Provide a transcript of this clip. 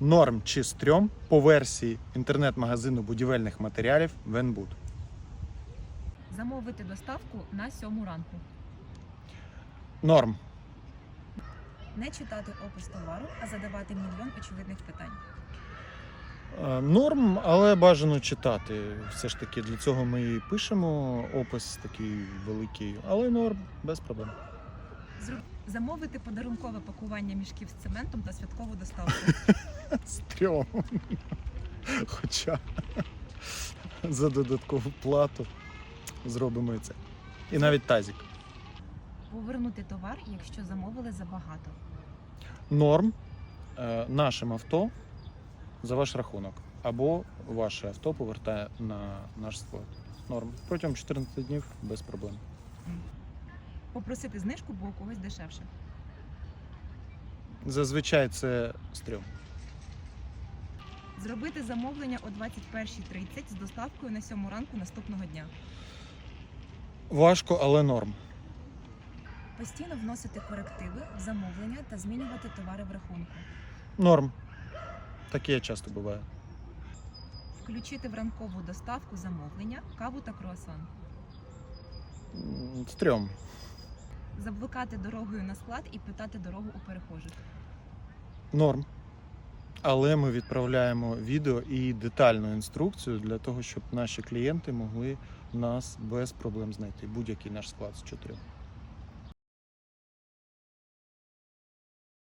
Норм чи стрьом по версії інтернет-магазину будівельних матеріалів Венбуд. Замовити доставку на сьому ранку. Норм. Не читати опис товару, а задавати мільйон очевидних питань. Е, Норм, але бажано читати. Все ж таки для цього ми і пишемо опис такий великий, але норм без проблем. Замовити подарункове пакування мішків з цементом та святкову доставку. Стрьом. Хоча за додаткову плату зробимо і це. І навіть тазик. Повернути товар, якщо замовили забагато. Норм е, нашим авто за ваш рахунок. Або ваше авто повертає на наш склад. Норм. Протягом 14 днів без проблем. Попросити знижку, бо у когось дешевше. Зазвичай це стрьом. Зробити замовлення о 21.30 з доставкою на сьому ранку наступного дня. Важко, але норм. Постійно вносити корективи в замовлення та змінювати товари в рахунку. Норм. Таке часто буває. Включити в ранкову доставку замовлення, каву та круасан. М, Стрьом. Заблукати дорогою на склад і питати дорогу у перехожих. Норм. Але ми відправляємо відео і детальну інструкцію для того, щоб наші клієнти могли нас без проблем знайти. Будь-який наш склад з чотирьох.